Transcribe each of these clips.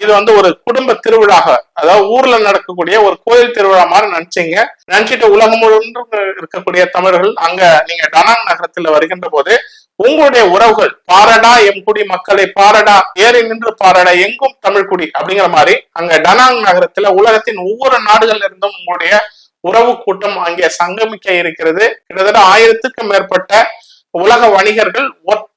இது வந்து ஒரு குடும்ப திருவிழாக அதாவது ஊர்ல நடக்கக்கூடிய ஒரு கோயில் திருவிழா மாதிரி நினைச்சீங்க. நினைச்சிட்டு உலகம் முழுவதும் இருக்கக்கூடிய தமிழர்கள் அங்க நீங்க டனாங் நகரத்துல வருகின்ற போது உங்களுடைய உறவுகள் பாரடா எம் குடி மக்களை பாரடா ஏறி நின்று பாரடா எங்கும் தமிழ் குடி அப்படிங்கிற மாதிரி அங்க டனாங் நகரத்துல உலகத்தின் ஒவ்வொரு நாடுகள்ல இருந்தும் உங்களுடைய உறவு கூட்டம் அங்கே சங்கமிக்க இருக்கிறது. கிட்டத்தட்ட ஆயிரத்துக்கும் மேற்பட்ட உலக வணிகர்கள்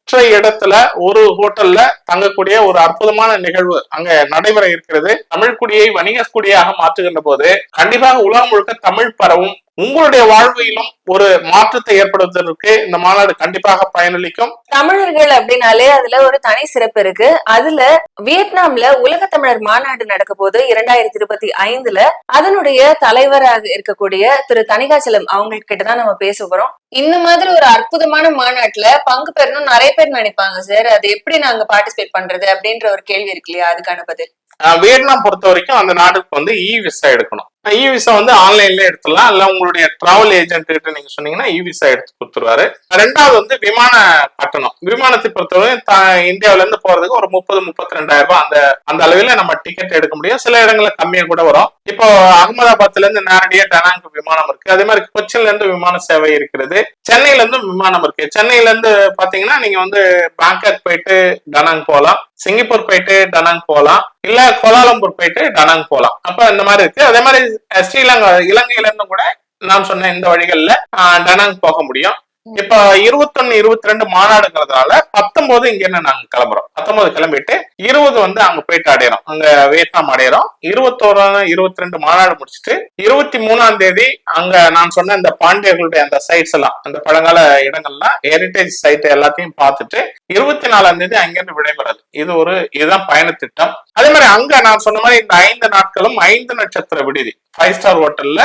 ஒற்றை இடத்துல ஒரு ஹோட்டல்ல தங்கக்கூடிய ஒரு அற்புதமான நிகழ்வு அங்க நடைபெற இருக்கிறது. தமிழ் குடியை வணிக குடியாக மாற்றுகின்ற போது கண்டிப்பாக உலகம் முழுக்க தமிழ் பரவும் உங்களுடைய வாழ்விலும் ஒரு மாற்றத்தை ஏற்படுவதற்கு இந்த மாநாடு கண்டிப்பாக பயனளிக்கும். தமிழர்கள் அப்படின்னாலே அதுல ஒரு தனி சிறப்பு இருக்கு. அதுல வியட்நாம்ல உலக தமிழர் மாநாடு நடக்க போது இரண்டாயிரத்தி இருபத்தி ஐந்துல அதனுடைய தலைவராக இருக்கக்கூடிய திரு தனிகாச்சலம் அவங்க கிட்ட தான் நம்ம பேச போறோம். இந்த மாதிரி ஒரு அற்புதமான மாநாட்டுல பங்கு பெறணும் நிறைய பேர் நினைப்பாங்க. சார் அது எப்படி நாங்க பார்ட்டிசிபேட் பண்றது அப்படின்ற ஒரு கேள்வி இருக்கு இல்லையா? அதுக்கான பதில். வியட்நாம் பொறுத்த வரைக்கும் அந்த நாடுக்கு வந்து இ விசா எடுக்கணும். இ விசா வந்து ஆன்லைன்ல எடுத்துடலாம். இல்ல உங்களுடைய டிராவல் ஏஜென்ட் கிட்ட நீங்க சொன்னீங்கன்னா இ விசா எடுத்து கொடுத்துருவாரு. ரெண்டாவது வந்து விமான கட்டணம். விமானத்தை பொறுத்தவரை இந்தியாவில இருந்து போறதுக்கு ஒரு முப்பது முப்பத்தி ரெண்டாயிரம் ரூபாய் அந்த அந்த அளவில் நம்ம டிக்கெட் எடுக்க முடியும். சில இடங்கள்ல கம்மியா கூட வரும். இப்போ அகமதாபாத்ல இருந்து நேரடியா டனாங்கு விமானம் இருக்கு. அதே மாதிரி கொச்சின்ல இருந்து விமான சேவை இருக்கிறது. சென்னையில இருந்து விமானம் இருக்கு. சென்னையில இருந்து பாத்தீங்கன்னா நீங்க வந்து பேங்காக் போயிட்டு டனாங் போகலாம் சிங்கப்பூர் போயிட்டு டனாங் போகலாம் இல்ல கோலாலம்பூர் போயிட்டு டனாங் போகலாம் அப்ப இந்த மாதிரி இருக்கு. அதே மாதிரி ஸ்ரீலங்கா இலங்கையில இருந்து கூட நான் சொன்ன இந்த வழிகள்ல டனாங் போக முடியும். இப்ப இருபத்தொன்னு இருபத்தி ரெண்டு மாநாடுங்கிறதுனால பத்தொன்பது இங்க இருந்து நாங்க கிளம்புறோம். பத்தொன்பது கிளம்பிட்டு இருபது வந்து அங்க போயிட்டு அடையிறோம். அங்க வியட்நாம் அடையிறோம். இருபத்தோரு இருபத்தி ரெண்டு மாநாடு முடிச்சுட்டு இருபத்தி மூணாம் தேதி அங்க நான் சொன்ன இந்த பாண்டியர்களுடைய அந்த சைட்ஸ் எல்லாம் அந்த பழங்கால இடங்கள்லாம் ஹெரிட்டேஜ் சைட் எல்லாத்தையும் பார்த்துட்டு இருபத்தி நாலாம் தேதி அங்கிருந்து விடைபெறது இது ஒரு இதுதான் பயண திட்டம். அதே மாதிரி அங்க நான் சொன்ன மாதிரி இந்த ஐந்து நாட்களும் ஐந்து நட்சத்திர விடுதி. ஃபைவ் ஸ்டார் ஹோட்டல்ல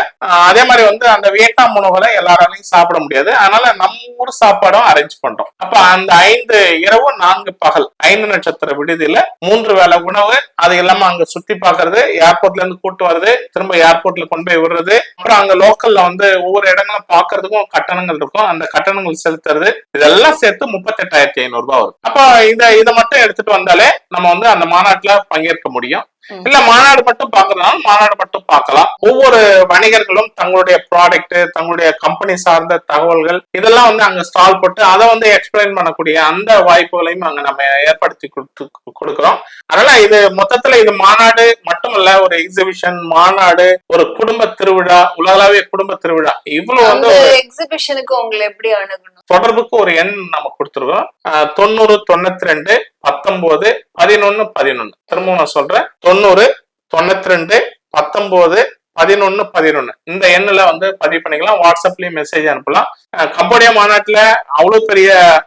அதே மாதிரி வந்து அந்த வியட்நாம் உணவுகளை எல்லாராலையும் சாப்பிட முடியாது. அதனால நம்ம ஊர் சாப்பாடும் அரேஞ்ச் பண்றோம். அப்ப அந்த ஐந்து இரவு நான்கு பகல் ஐந்து நட்சத்திர விடுதியில மூன்று வேளை உணவு அது இல்லாம அங்க சுத்தி பாக்குறது ஏர்போர்ட்ல இருந்து கூட்டு வருது திரும்ப ஏர்போர்ட்ல கொண்டு போய் விடுறது அப்புறம் அங்க லோக்கல்ல வந்து ஒவ்வொரு இடங்களும் பாக்குறதுக்கும் கட்டணங்கள் இருக்கும். அந்த கட்டணங்கள் செலுத்துறது இதெல்லாம் சேர்த்து முப்பத்தெட்டாயிரத்தி ஐநூறு ரூபாய் வரும். அப்ப இத இதை மட்டும் எடுத்துட்டு வந்தாலே நம்ம வந்து அந்த மாநாட்டுல பங்கேற்க முடியும். இல்ல மாநாடு மட்டும் பாக்குறதுனால மாநாடு மட்டும் பார்க்கலாம். ஒவ்வொரு வணிகர்களும் தங்களுடைய ப்ராடக்ட் தங்களுடைய கம்பெனி சார்ந்த தகவல்கள் இதெல்லாம் வந்து அங்க ஸ்டால் போட்டு அதை வந்து எக்ஸ்பிளைன் பண்ணக்கூடிய அந்த வாய்ப்புகளையும் அங்க நம்ம ஏற்படுத்தி கொடுத்து கொடுக்குறோம். அதனால இது மொத்தத்துல இது மாநாடு மட்டுமல்ல ஒரு எக்ஸிபிஷன் மாநாடு ஒரு குடும்ப திருவிழா உலகளாவிய குடும்ப திருவிழா. இவ்வளவு வந்து எக்ஸிபிஷனுக்கு உங்களை எப்படி அணுகணும்? தொடர்புக்கு ஒரு எண் நம்ம கொடுத்துருக்கோம். தொண்ணூறு தொண்ணூத்தி ரெண்டு பத்தொன்பது பதினொன்னு பதினொன்னு. திரும்பவும் நான் சொல்றேன். தொண்ணூறு தொண்ணூத்தி ரெண்டு பத்தொன்பது பதினொன்னு பதினொன்னு. இந்த எண்ணில் வந்து பதிவு பண்ணிக்கலாம். வாட்ஸ்அப்லயும் மெசேஜ் அனுப்பலாம். கம்போடியா மாநாட்டில் அவ்வளோ பெரிய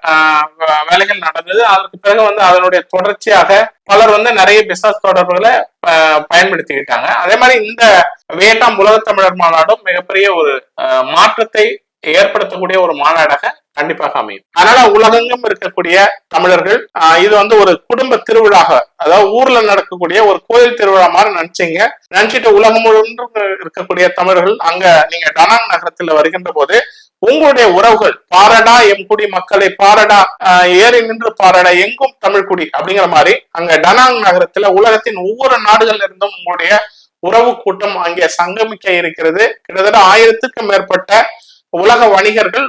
வே- வேலைகள் நடந்தது. அதற்கு பிறகு வந்து அதனுடைய தொடர்ச்சியாக பலர் வந்து நிறைய பிசினஸ் தொடர்புகளை பயன்படுத்திக்கிட்டாங்க. அதே மாதிரி இந்த வியட்நாம் உலக தமிழர் மாநாடும் மிகப்பெரிய ஒரு மாற்றத்தை ஏற்படுத்தக்கூடிய ஒரு மாநாடாக கண்டிப்பாக அமையும். அதனால உலகெங்கும் இருக்கக்கூடிய தமிழர்கள் இது வந்து ஒரு குடும்ப திருவிழாக அதாவது ஊர்ல நடக்கக்கூடிய ஒரு கோயில் திருவிழா மாதிரி நினைச்சீங்க. நினைச்சிட்டு உலகம் முழுவதும் இருக்கக்கூடிய தமிழர்கள் அங்க நீங்க டனாங் நகரத்துல வருகின்ற போது உங்களுடைய உறவுகள் பாரடா எம் குடி மக்களை பாரடா ஏறி நின்று பாரடா எங்கும் தமிழ் குடி அப்படிங்கிற மாதிரி அங்க டனாங் நகரத்துல உலகத்தின் ஒவ்வொரு நாடுகள்ல இருந்தும் உங்களுடைய உறவு கூட்டம் அங்கே சங்கமிக்க இருக்கிறது. கிட்டத்தட்ட ஆயிரத்துக்கும் மேற்பட்ட உலக வணிகர்கள்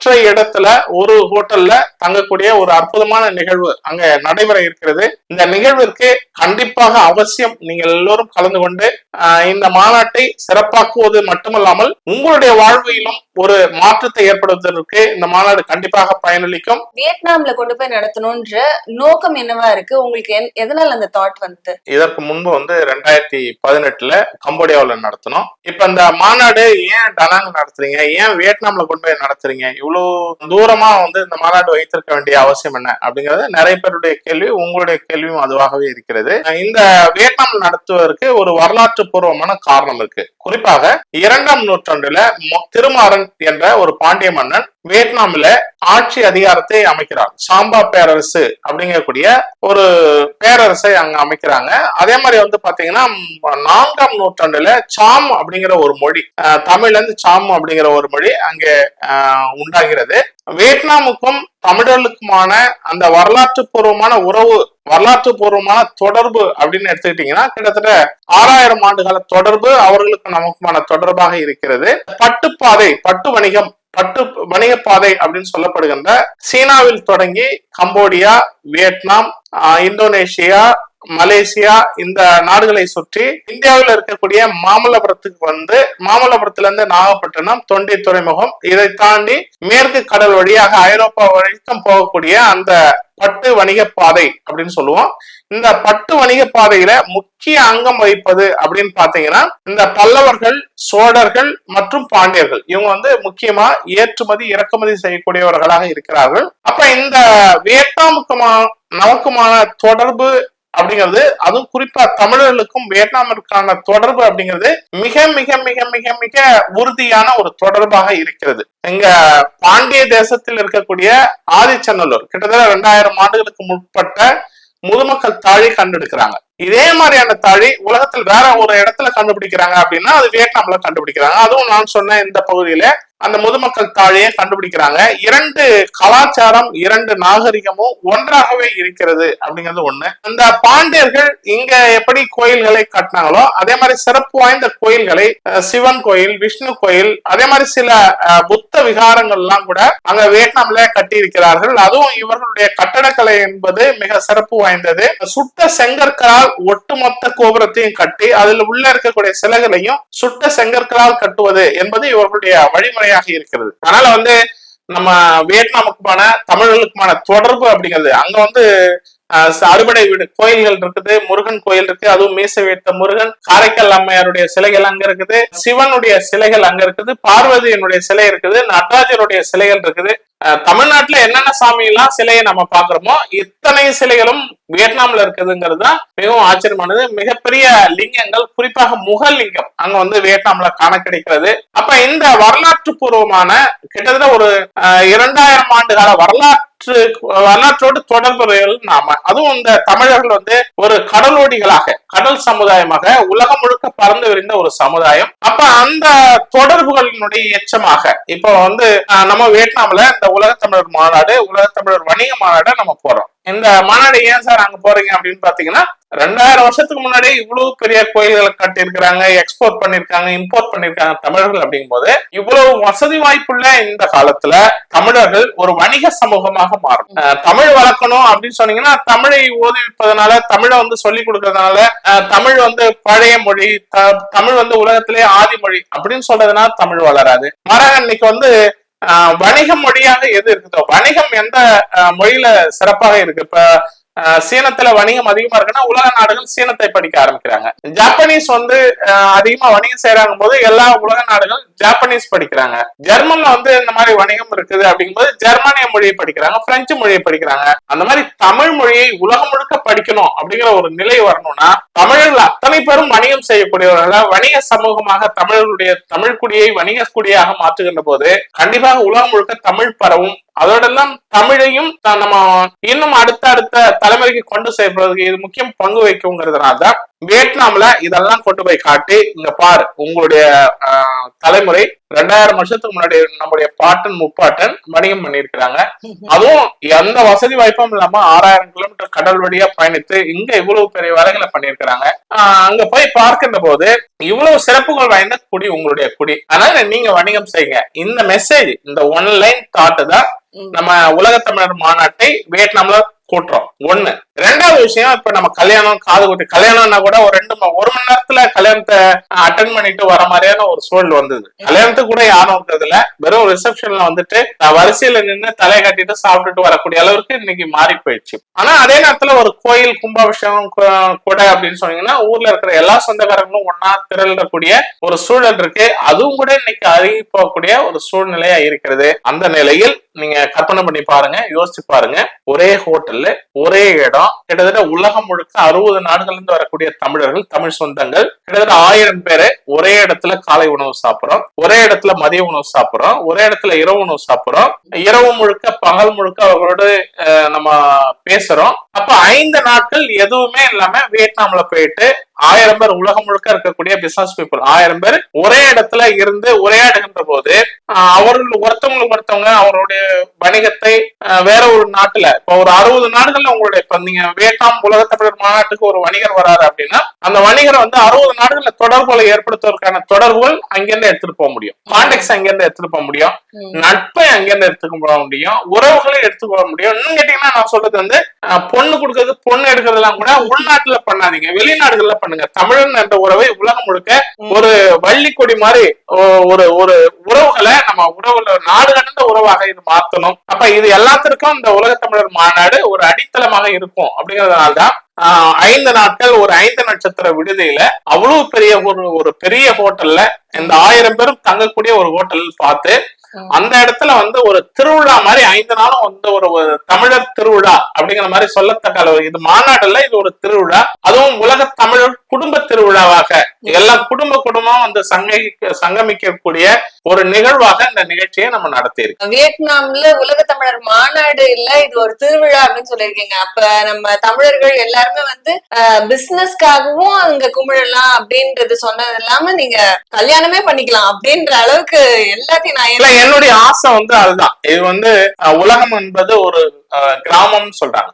ஒற்றை இடத்துல ஒரு ஹோட்டல்ல தங்கக்கூடிய ஒரு அற்புதமான நிகழ்வு அங்க நடைபெற இருக்கிறது. இந்த நிகழ்விற்கு கண்டிப்பாக அவசியம் நீங்கள் எல்லோரும் கலந்து கொண்டு இந்த மாநாட்டை சிறப்பாக்குவது மட்டுமல்லாமல் உங்களுடைய வாழ்விலும் ஒரு மாற்றத்தை ஏற்படுவதற்கு இந்த மாநாடு கண்டிப்பாக பயனளிக்கும். வியட்நாம்ல கொண்டு போய் நடத்தணும்ன்ற நோக்கம் என்னவா இருக்கு? உங்களுக்கு எதனால அந்த தாட் வந்தது? இதற்கு முன்பு வந்து ரெண்டாயிரத்தி பதினெட்டுல கம்போடியாவுல நடத்தினோம். இப்ப இந்த மாநாடு ஏன் டனாங் நடத்துறீங்க? ஏன் வியட்நாம்ல கொண்டு போய் நடத்துறீங்க? இவ்வளோ தூரமா வந்து இந்த மாநாடு வைத்திருக்க வேண்டிய அவசியம் என்ன அப்படிங்கறது நிறைய பேருடைய கேள்வி உங்களுடைய கேள்வியும் அதுவாகவே இருக்கிறது. இந்த வியட்நாம் நடத்துவதற்கு ஒரு வரலாற்று பூர்வமான காரணம் இருக்கு. குறிப்பாக இரண்டாம் நூற்றாண்டுல திருமாறன் என்ற ஒரு பாண்டிய மன்னன் வியட்நாம்ல ஆட்சி அதிகாரத்தை அமைக்கிறார் சாம்பா பேரரசு அப்படிங்கக்கூடிய ஒரு பேரரசை அங்க அமைக்கிறாங்க. அதே மாதிரி வந்து பாத்தீங்கன்னா நான்காம் நூற்றாண்டுல சாம் அப்படிங்கிற ஒரு மொழி அஹ், தமிழ்ல இருந்து சாம் அப்படிங்கிற ஒரு மொழி அங்கே உண்டாகிறது. வியட்நாமுக்கும் தமிழர்களுக்குமான அந்த வரலாற்று பூர்வமான உறவு வரலாற்று பூர்வமான தொடர்பு அப்படின்னு எடுத்துக்கிட்டீங்கன்னா கிட்டத்தட்ட ஆறாயிரம் ஆண்டுகால தொடர்பு அவர்களுக்கு நமக்குமான தொடர்பாக இருக்கிறது. பட்டுப்பாதை பட்டு வணிகம் பட்டு வணிக பாதை அப்படின்னு சொல்லப்படுகின்ற சீனாவில் தொடங்கி கம்போடியா வியட்நாம் இந்தோனேஷியா மலேசியா இந்த நாடுகளை சுற்றி இந்தியாவில் இருக்கக்கூடிய மாமல்லபுரத்துக்கு வந்து மாமல்லபுரத்துல இருந்து நாகப்பட்டினம் தொண்டி துறைமுகம் இதை தாண்டி மேற்கு கடல் வழியாக ஐரோப்பா வரைக்கும் போகக்கூடிய அந்த பட்டு வணிக பாதை அப்படின்னு சொல்லுவோம். இந்த பட்டு வணிக பாதையில முக்கிய அங்கம் வகிப்பது அப்படின்னு பாத்தீங்கன்னா இந்த பல்லவர்கள் சோழர்கள் மற்றும் பாண்டியர்கள். இவங்க வந்து முக்கியமா ஏற்றுமதி இறக்குமதி செய்யக்கூடியவர்களாக இருக்கிறார்கள். அப்ப இந்த வியட்நாமுக்குமா நமக்குமான தொடர்பு அப்படிங்கிறது அதுவும் குறிப்பா தமிழர்களுக்கும் வியட்நாமிற்கான தொடர்பு அப்படிங்கிறது மிக மிக மிக மிக மிக உறுதியான ஒரு தொடர்பாக இருக்கிறது. இங்க பாண்டிய தேசத்தில் இருக்கக்கூடிய ஆதிச்சநல்லூர் கிட்டத்தட்ட ரெண்டாயிரம் ஆண்டுகளுக்கு முற்பட்ட முதுமக்கள் தாழி கண்டெடுக்கிறாங்க. இதே மாதிரியான தாழி உலகத்தில் வேற ஒரு இடத்துல கண்டுபிடிக்கிறாங்க அப்படின்னா அது வியட்நாம்ல கண்டுபிடிக்கிறாங்க. அதுவும் நான் சொன்ன இந்த பகுதியில அந்த முதுமக்கள் தாழையை கண்டுபிடிக்கிறாங்க. இரண்டு கலாச்சாரம் இரண்டு நாகரிகமும் ஒன்றாகவே இருக்கிறது அப்படிங்கிறது ஒண்ணு. அந்த பாண்டியர்கள் இங்க எப்படி கோயில்களை கட்டினாங்களோ அதே மாதிரி சிறப்பு வாய்ந்த கோயில்களை சிவன் கோயில் விஷ்ணு கோயில் அதே மாதிரி சில புத்த புத்த விகாரங்கள்லாம் கூட அங்க வியட்நாம்ல கட்டி இருக்கிறார்கள் அதுவும் இவர்களுடைய கட்டடக்கலை என்பது மிக சிறப்பு வாய்ந்தது. சுட்ட செங்கற்களால் ஒட்டுமொத்த கோபுரத்தையும் கட்டி அதில் உள்ள இருக்கக்கூடிய சிலைகளையும் சுட்ட செங்கற்களால் கட்டுவது என்பது இவர்களுடைய வழிமுறை வழிமுறையாக இருக்கிறது. அதனால வந்து நம்ம வியட்நாமுக்குமான தமிழர்களுக்குமான தொடர்பு அப்படிங்கிறது அங்க வந்து அறுபடை வீடு கோயில்கள் இருக்குது முருகன் கோயில் இருக்கு அதுவும் மீச வைத்த முருகன் காரைக்கால் அம்மையாருடைய சிலைகள் அங்க இருக்குது சிவனுடைய சிலைகள் அங்க இருக்குது பார்வதியினுடைய சிலை இருக்குது நடராஜருடைய சிலைகள் இருக்குது. தமிழ்நாட்டுல என்னென்ன சாமி எல்லாம் சிலையை நம்ம பாக்குறோமோ இத்தனை சிலைகளும் வியட்நாம்ல இருக்குதுங்கிறது தான் மிகவும் ஆச்சரியமானது. மிகப்பெரிய லிங்கங்கள் குறிப்பாக முகலிங்கம் அங்க வந்து வியட்நாம்ல காண கிடைக்கிறது. அப்ப இந்த வரலாற்று பூர்வமான கிட்டத்தட்ட ஒரு இரண்டாயிரம் ஆண்டு கால வரலாற்று வரலாற்றோடு தொடர்புகள் நாம. அதுவும் இந்த தமிழர்கள் வந்து ஒரு கடலோடிகளாக கடல் சமுதாயமாக உலகம் முழுக்க பறந்து விரிந்த ஒரு சமுதாயம். அப்ப அந்த தொடர்புகளினுடைய எச்சமாக இப்போ வந்து நம்ம வியட்நாம்ல இந்த உலக தமிழர் மாநாடு உலக தமிழர் வணிக மாநாடு நம்ம போறோம். இந்த மாநாடு ஏன் சார் அங்க போறீங்க அப்படின்னு பாத்தீங்கன்னா ரெண்டாயிரம் வருஷத்துக்கு முன்னாடி இவ்வளவு பெரிய கோயில்களை கட்டியிருக்கிறாங்க எக்ஸ்போர்ட் பண்ணிருக்காங்க இம்போர்ட் பண்ணிருக்காங்க தமிழர்கள் அப்படிங்கும்போது இவ்வளவு வசதி வாய்ப்புள்ள இந்த காலத்துல தமிழர்கள் ஒரு வணிக சமூகமாக மாறும். தமிழ் வளர்க்கணும் அப்படின்னு சொன்னீங்கன்னா தமிழை ஓதுவிப்பதனால தமிழை வந்து சொல்லி கொடுக்கறதுனால தமிழ் வந்து பழைய மொழி த- தமிழ் வந்து உலகத்திலே ஆதி மொழி அப்படின்னு சொல்றதுனால தமிழ் வளராது. மாறாக இன்னைக்கு வந்து வணிக மொழியாக எது இருக்குதோ வணிகம் எந்த மொழியில சிறப்பாக இருக்கு? இப்ப சீனத்துல வணிகம் அதிகமா இருக்குன்னா உலக நாடுகள் சீனத்தை படிக்க ஆரம்பிக்கிறாங்க. ஜாப்பனீஸ் வந்து அதிகமா வணிகம் செய்யறாங்க போது எல்லா உலக நாடுகள் ஜாப்பனீஸ் படிக்கிறாங்க. ஜெர்மன்ல வந்து இந்த மாதிரி வணிகம் இருக்குது அப்படிங்கும்போது ஜெர்மானிய மொழியை படிக்கிறாங்க பிரெஞ்சு மொழியை படிக்கிறாங்க. அந்த மாதிரி தமிழ் மொழியை உலகம் முழுக்க படிக்கணும் அப்படிங்கிற ஒரு நிலை வரணும்னா தமிழர்கள் அத்தனை பேரும் வணிகம் செய்யக்கூடியவர்களா வணிக சமூகமாக தமிழர்களுடைய தமிழ் குடியை வணிக குடியாக மாற்றுகின்ற போது கண்டிப்பாக உலகம் முழுக்க தமிழ் பரவும் அதோடெல்லாம் தமிழையும் நம்ம இன்னும் அடுத்த அடுத்த தலைமுறைக்கு கொண்டு சேர்ப்பதற்கு இது முக்கியம் பங்கு வைக்குங்கிறதுனால தான் வியட்நாம்ல இதெல்லாம் கொண்டு போய் காட்டி இங்க பாரு உங்களுடைய தலைமுறை ரெண்டாயிரம் வருஷத்துக்கு முன்னாடி நம்முடைய பாட்டன் முப்பாட்டன் வணிகம் பண்ணியிருக்கிறாங்க. அதுவும் எந்த வசதி வாய்ப்பும் இல்லாம ஆறாயிரம் கிலோமீட்டர் கடல் வழியா பயணித்து இங்க இவ்வளவு பெரிய வேலைகளை பண்ணியிருக்கிறாங்க. அங்க போய் பார்க்கின்ற போது இவ்வளவு சிறப்புகள் வாய்ந்த குடி உங்களுடைய குடி. அதனால நீங்க வணிகம் செய்யுங்க. இந்த மெசேஜ் இந்த ஒன்லைன் தாட்டு தான். நம்ம உலகத் தமிழர் மாநாட்டை வியட்நாம்ல கூட்டுறோம். ஒண்ணு. ரெண்டாவது விஷயம் இப்ப நம்ம கல்யாணம் காது குத்து. கல்யாணம்னா கூட ஒரு ரெண்டு ஒரு மணி நேரத்துல கல்யாணத்தை அட்டன் பண்ணிட்டு வர மாதிரியான ஒரு சூழல் வந்தது. கல்யாணத்துக்கு கூட யாரும் இருக்கிறது இல்ல வெறும் ரிசப்ஷன்ல வந்துட்டு நான் வரிசையில நின்று தலையை கட்டிட்டு சாப்பிட்டுட்டு வரக்கூடிய அளவுக்கு இன்னைக்கு மாறி போயிடுச்சு. ஆனா அதே நேரத்துல ஒரு கோயில் கும்பாபிஷேகம் கூட அப்படின்னு சொன்னீங்கன்னா ஊர்ல இருக்கிற எல்லா சொந்தக்காரங்களும் ஒன்னா திரளக்கூடிய ஒரு சூழல் இருக்கு. அதுவும் கூட இன்னைக்கு அருகி போகக்கூடிய ஒரு சூழ்நிலையா இருக்கிறது. அந்த நிலையில் நீங்க கற்பனை பண்ணி பாருங்க யோசிச்சு பாருங்க. ஒரே ஹோட்டல் ஹோட்டல்ல ஒரே இடம். கிட்டத்தட்ட உலகம் முழுக்க அறுபது நாடுகள் இருந்து வரக்கூடிய தமிழர்கள் தமிழ் சொந்தங்கள். கிட்டத்தட்ட ஆயிரம் பேரை ஒரே இடத்துல காலை உணவு சாப்பிடுறோம். ஒரே இடத்துல மதிய உணவு சாப்பிடுறோம். ஒரே இடத்துல இரவு உணவு சாப்பிடுறோம். இரவு முழுக்க பகல் முழுக்க அவர்களோடு நம்ம பேசுறோம். அப்ப ஐந்து நாட்கள் எதுவுமே இல்லாம வியட்நாம்ல போயிட்டு ஆயிரம் பேர் உலகம் முழுக்க இருக்கக்கூடிய பிசினஸ் பீப்புள் ஆயிரம் பேர் ஒரே இடத்துல இருந்து உரையாடுகின்ற போது அவர்கள் ஒருத்தவங்களுக்கு ஒருத்தவங்க அவருடைய வணிகத்தை வேற ஒரு நாட்டுல இப்ப ஒரு அறுபது நாடுகள்ல உங்களுடைய இப்ப நீங்க வியட்நாம் உலக தமிழர் மாநாட்டுக்கு ஒரு வணிகர் வராரு அப்படின்னா அந்த வணிகரை வந்து அறுபது நாடுகள்ல தொடர்புகளை ஏற்படுத்துவதற்கான தொடர்புகள் அங்கிருந்து எடுத்துட்டு போக முடியும். கான்டெக்ட் அங்கிருந்து எடுத்துட்டு போக முடியும். நட்பை அங்கிருந்து எடுத்துக்க போக முடியும். உறவுகளை எடுத்துட்டு போக முடியும். இன்னும் கேட்டீங்கன்னா நான் சொல்றது வந்து அஹ், பொண்ணு கொடுக்கறது பொண்ணு எடுக்கிறதெல்லாம் கூட உள்நாட்டுல பண்ணாதீங்க. வெளிநாடுகள்ல பண்ணுங்க. தமிழன் என்ற உறவை உலகம் முழுக்க ஒரு வள்ளி கொடி மாதிரி ஒரு ஒரு உறவுகளை நம்ம உறவுல நாடு கடந்த உறவாக இது மாத்தணும். அப்ப இது எல்லாத்திற்கும் இந்த உலக தமிழர் மாநாடு ஒரு அடித்தளமாக இருக்கும். அப்படிங்கறதுனால்தான் ஐந்து நாட்கள் ஒரு ஐந்து நட்சத்திர விடுதியில அவ்வளவு பெரிய ஒரு ஒரு பெரிய ஹோட்டல்ல இந்த ஆயிரம் பேரும் தங்கக்கூடிய ஒரு ஹோட்டல் பார்த்து. அந்த இடத்துல வந்து ஒரு திருவிழா மாதிரி ஐந்து நாளும் வந்து ஒரு ஒரு தமிழர் திருவிழா அப்படிங்கிற மாதிரி சொல்லத்தக்க அளவு. இது மாநாடுல இது ஒரு திருவிழா. அதுவும் உலக தமிழர் குடும்ப திருவிழாவாக எல்லா குடும்ப குடும்பம் வந்து சங்க சங்கமிக்கக்கூடிய ஒரு நிகழ்வாக இந்த நிகழ்ச்சியை நம்ம நடத்தி இருக்கோம். வியட்நாம்ல உலக தமிழர் மாநாடு இல்ல இது ஒரு திருவிழா அப்படின்னு சொல்லியிருக்கீங்க. அப்ப நம்ம தமிழர்கள் எல்லாருமே வந்து பிசினஸ்க்காகவும் அங்க குமிழலாம் அப்படின்றது சொன்னது இல்லாம நீங்க கல்யாணமே பண்ணிக்கலாம் அப்படின்ற அளவுக்கு எல்லாத்தையும் நான் என்னுடைய ஆசை வந்து அதுதான். இது வந்து உலகம் என்பது ஒரு அஹ், கிராமம்னு சொல்றாங்க.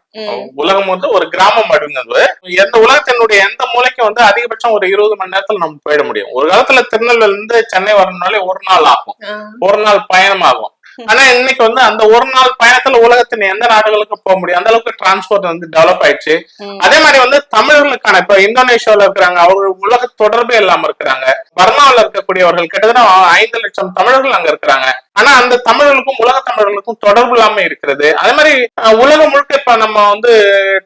உலகம் வந்து ஒரு கிராமம் அப்படிங்கிறது எந்த உலகத்தினுடைய எந்த மூலைக்கு வந்து அதிகபட்சம் ஒரு இருபது மணி நேரத்துல நம்ம போயிட முடியும். ஒரு காலத்துல திருநெல்வேலில இருந்து சென்னை வரணும்னாலே ஒரு நாள் ஆகும். ஒரு நாள் பயணம் ஆகும் ஆனா இன்னைக்கு வந்து அந்த ஒரு நாள் பயணத்துல உலகத்தின் எந்த நாடுகளுக்கு போக முடியும். அந்த அளவுக்கு டிரான்ஸ்போர்ட் வந்து டெவலப் ஆயிடுச்சு. அதே மாதிரி வந்து தமிழர்களுக்கான இப்ப இந்தோனேஷியால இருக்கிறாங்க அவர்கள் உலக தொடர்பே இல்லாம இருக்கிறாங்க. பர்மாவில் இருக்கக்கூடியவர்கள் கிட்டத்தட்ட ஐந்து லட்சம் தமிழர்கள் அங்க இருக்கிறாங்க. ஆனா அந்த தமிழர்களுக்கும் உலக தமிழர்களுக்கும் தொடர்பு இல்லாம இருக்கிறது. அதே மாதிரி உலகம் முழுக்க இப்ப நம்ம வந்து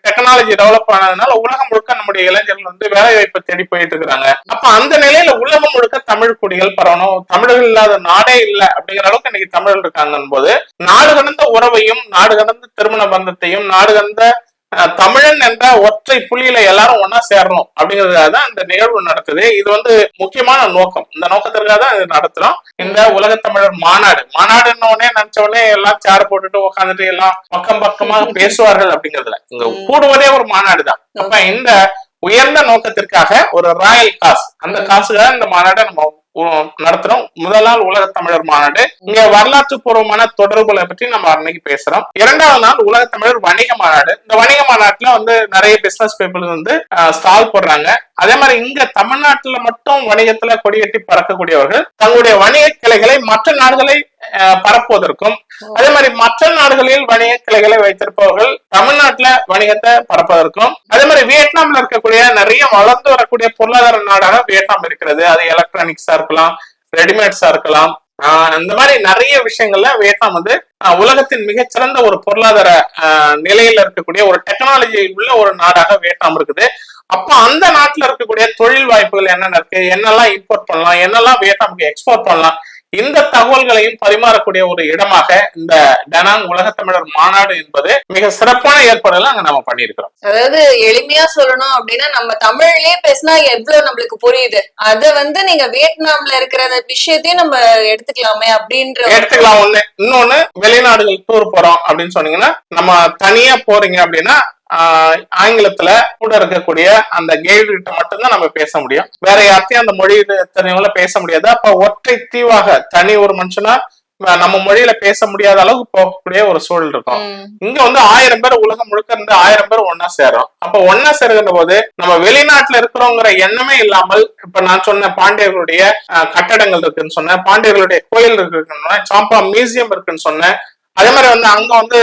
டெக்னாலஜி டெவலப் ஆனதுனால உலகம் முழுக்க நம்முடைய இளைஞர்கள் வந்து வேலை வாய்ப்பை தேடி போயிட்டு இருக்கிறாங்க. அப்ப அந்த நிலையில உலகம் முழுக்க தமிழ் குடிகள் பரவணும் தமிழர்கள் இல்லாத நாடே இல்லை அப்படிங்கிற அளவுக்கு இன்னைக்கு தமிழர்கள் இருக்காங்கன்னு போது நாடு கடந்த உறவையும் நாடு கடந்த திருமண பந்தத்தையும் நாடு கடந்த தமிழன் என்ற ஒற்றை புள்ளியில எல்லாரும் ஒன்னா சேரணும் அப்படிங்கிறதுக்காக தான் இந்த நிகழ்வு நடத்துது இது வந்து முக்கியமான நோக்கம். இந்த நோக்கத்திற்காக தான் இது நடத்துறோம். இந்த உலக தமிழர் மாநாடு. மாநாடுன்ன உடனே நினைச்ச உடனே எல்லாம் சேர் போட்டுட்டு உட்காந்துட்டு எல்லாம் பக்கம் பக்கமா பேசுவார்கள் அப்படிங்கிறதுல. இங்க கூடுவதே ஒரு மாநாடு தான். அப்ப இந்த உயர்ந்த நோக்கத்திற்காக ஒரு ராயல் காசு. அந்த காசுக்காக இந்த மாநாட்டை நம்ம நடத்துறோம். முதல் நாள் உலக தமிழர் மாநாடு. இங்க வரலாற்று பூர்வமான தொடர்புகளை பற்றி நம்ம அன்னைக்கு பேசுறோம். இரண்டாவது நாள் உலக தமிழர் வணிக மாநாடு. இந்த வணிக மாநாட்டுல வந்து நிறைய பிசினஸ் பீப்புள் வந்து ஸ்டால் போடுறாங்க. அதே மாதிரி இங்க தமிழ்நாட்டுல மட்டும் வணிகத்துல கொடியேற்றி பறக்கக்கூடியவர்கள் தங்களுடைய வணிக கிளைகளை மற்ற நாடுகளை பரப்புவதற்கும். அதே மாதிரி மற்ற நாடுகளில் வணிக கிளைகளை வைத்திருப்பவர்கள் தமிழ்நாட்டுல வணிகத்தை பரப்பதற்கும் அதே மாதிரி வியட்நாம்ல இருக்கக்கூடிய நிறைய வளர்ந்து வரக்கூடிய பொருளாதார நாடாக வியட்நாம் இருக்கிறது. அது எலக்ட்ரானிக்ஸா இருக்கலாம் ரெடிமேட்ஸா இருக்கலாம். ஆஹ் இந்த மாதிரி நிறைய விஷயங்கள்ல வியட்நாம் வந்து உலகத்தின் மிகச்சிறந்த ஒரு பொருளாதார ஆஹ் நிலையில இருக்கக்கூடிய ஒரு டெக்னாலஜி உள்ள ஒரு நாடாக வியட்நாம் இருக்குது. அப்ப அந்த நாட்டுல இருக்கக்கூடிய தொழில் வாய்ப்புகள் என்னென்ன இருக்கு? என்னெல்லாம் இம்போர்ட் பண்ணலாம்? என்னெல்லாம் வியட்நாமுக்கு எக்ஸ்போர்ட் பண்ணலாம்? இந்த தகவல்களையும் பரிமாறக்கூடிய ஒரு இடமாக இந்த டனாங் உலக தமிழர் மாநாடு என்பது மிக சிறப்பான ஏற்பாடுகளை அங்க நம்ம பண்ணியிருக்கிறோம். அதாவது எளிமையா சொல்லணும் அப்படின்னா நம்ம தமிழ்லயே பேசினா எவ்வளவு நம்மளுக்கு புரியுது. அத வந்து நீங்க வியட்நாம்ல இருக்கிற அந்த விஷயத்தையும் நம்ம எடுத்துக்கலாமே அப்படின்ற எடுத்துக்கலாம். ஒண்ணு இன்னொன்னு வெளிநாடுகள் டூர் போறோம் அப்படின்னு சொன்னீங்கன்னா நம்ம தனியா போறீங்க அப்படின்னா ஆங்கிலத்துல கூட இருக்கக்கூடிய அந்த கைடு கிட்ட மட்டும்தான் நம்ம பேச முடியும். வேற யார்ட்டையும் அந்த மொழி தெரிஞ்சவங்கள பேச முடியாது. அப்ப ஒற்றை தீவாக தனி ஒரு மனுஷனா நம்ம மொழியில பேச முடியாத அளவுக்கு போகக்கூடிய ஒரு சூழல் இருக்கும். இங்க வந்து ஆயிரம் பேர் உலகம் முழுக்க இருந்து ஆயிரம் பேர் ஒன்னா சேரும். அப்ப ஒன்னா சேருகின்ற போது நம்ம வெளிநாட்டுல இருக்கிறோங்கிற எண்ணமே இல்லாமல் இப்ப நான் சொன்ன பாண்டியர்களுடைய கட்டடங்கள் இருக்குன்னு சொன்னேன் பாண்டியர்களுடைய கோயில் இருக்குன்னு சொன்னேன் சாம்பா மியூசியம் இருக்குன்னு சொன்னேன் அதே மாதிரி வந்து அங்க வந்து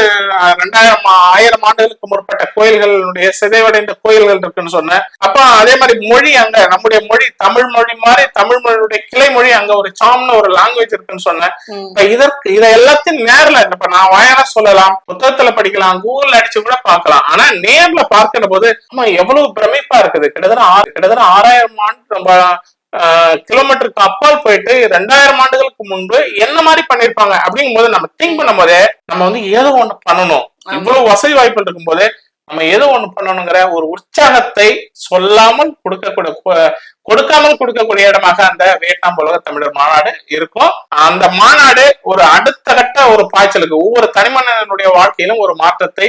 ரெண்டாயிரம் ஆயிரம் ஆண்டுகளுக்கு முற்பட்ட கோயில்களுடைய சிதைவடைந்த கோயில்கள் இருக்குன்னு சொன்னேன். அப்ப அதே மாதிரி மொழி அங்க நம்முடைய மொழி தமிழ் மொழி மாதிரி தமிழ் மொழியுடைய கிளை மொழி அங்க ஒரு சாம்னு ஒரு லாங்குவேஜ் இருக்குன்னு சொன்னேன். இப்ப இதற்கு இதை எல்லாத்தையும் நேர்ல இப்ப நான் வாயால சொல்லலாம் புத்தகத்துல படிக்கலாம் கூகுள் அடிச்சு கூட பார்க்கலாம். ஆனா நேர்ல பார்க்கிற போது ஆமா எவ்வளவு பிரமிப்பா இருக்குது. கிட்டத்தட்ட ஆறு கிட்டத்தட்ட ஆறாயிரம் ஆண்டு நம்ம கிலோமீட்டருக்கு அப்பால் போயிட்டு ரெண்டாயிரம் ஆண்டுகளுக்கு முன்பு என்ன மாதிரி பண்ணிருப்பாங்க அப்படிங்கும் போது நம்ம திங்க் பண்ணும் போதே நம்ம வந்து ஏதோ ஒண்ணு பண்ணணும். இவ்வளவு வசதி வாய்ப்புகள் இருக்கும் போது நம்ம ஏதோ ஒண்ணு பண்ணணுங்கிற ஒரு உற்சாகத்தை சொல்லாமல் கொடுக்கக்கூடிய கொடுக்காமல் கொடுக்கக்கூடிய இடமாக அந்த வியட்நாம் உலக தமிழர் மாநாடு இருக்கும். அந்த மாநாடு ஒரு அடுத்த கட்ட ஒரு பாய்ச்சலுக்கு ஒவ்வொரு தனிமனிதனுடைய வாழ்க்கையிலும் ஒரு மாற்றத்தை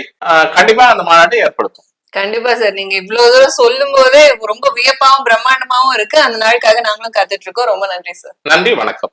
கண்டிப்பா அந்த மாநாடு ஏற்படுத்தும். கண்டிப்பா சார். நீங்க இவ்வளவு தூரம் சொல்லும் போதே ரொம்ப வியப்பாவும் பிரம்மாண்டமாவும் இருக்கு. அந்த நாளுக்காக நாங்களும் காத்துட்டு இருக்கோம். ரொம்ப நன்றி சார். நன்றி வணக்கம்.